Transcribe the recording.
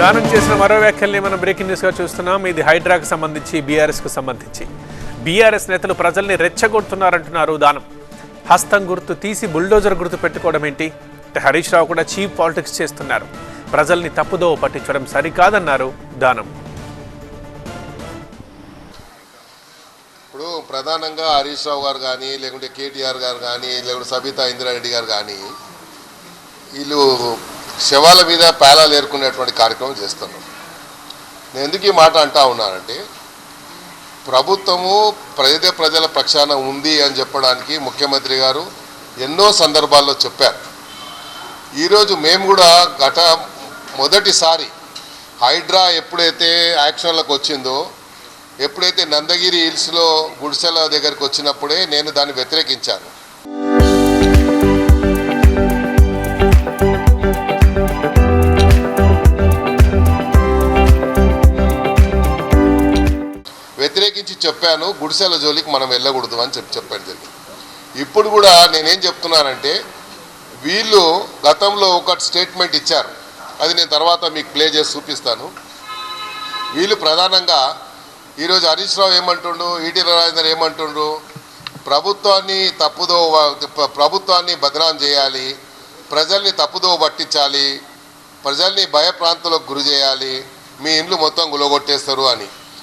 దానం చేసిన మరో వ్యాఖ్యల్ని మనం బ్రేకింగ్ న్యూస్గా చూస్తున్నాం. ఇది హైడ్రాకు సంబంధించి బీఆర్ఎస్కు సంబంధించి. బీఆర్ఎస్ నేతలు ప్రజల్ని రెచ్చగొడుతున్నారంటున్నారు దానం. హస్తం గుర్తు తీసి బుల్డోజర్ గుర్తు పెట్టుకోవడం ఏంటి? హరీష్ రావు కూడా చీప్ పాలిటిక్స్ చేస్తున్నారు. ప్రజల్ని తప్పుదో పట్టించడం సరికాదన్నారు దానం. ఇప్పుడు ప్రధానంగా హరీష్ రావు గారు కానీ లేకుంటే కేటీఆర్ గారు కానీ లేకుంటే సబితా ఇందిరారెడ్డి గారు కానీ వీళ్ళు శవాల మీద పేలాలు ఏర్కొనేటువంటి కార్యక్రమం చేస్తున్నాం. నేను ఎందుకు ఈ మాట అంటా ఉన్నానంటే ప్రభుత్వము ప్రజల ప్రజల పక్షాన ఉంది అని చెప్పడానికి ముఖ్యమంత్రి గారు ఎన్నో సందర్భాల్లో చెప్పారు. ఈరోజు మేము కూడా గత మొదటిసారి హైడ్రా ఎప్పుడైతే యాక్షన్లకు వచ్చిందో ఎప్పుడైతే నందగిరి హిల్స్లో గుడిసెల దగ్గరికి వచ్చినప్పుడే నేను దాన్ని వ్యతిరేకించాను. వ్యతిరేకించి చెప్పాను గుడిసెల జోలికి మనం వెళ్ళకూడదు అని చెప్పి చెప్పాను జరిగింది. ఇప్పుడు కూడా నేనేం చెప్తున్నానంటే వీళ్ళు గతంలో ఒక స్టేట్మెంట్ ఇచ్చారు. అది నేను తర్వాత మీకు ప్లే చేసి చూపిస్తాను. వీళ్ళు ప్రధానంగా ఈరోజు హరీష్ రావు ఏమంటుండు ఈటీ రాజేందర్ ఏమంటుండ్రు ప్రభుత్వాన్ని తప్పుదో ప్రభుత్వాన్ని బదనాం చేయాలి ప్రజల్ని తప్పుదో పట్టించాలి ప్రజల్ని భయప్రాంతులకు గురి చేయాలి మీ ఇండ్లు మొత్తం గులగొట్టేస్తారు అని.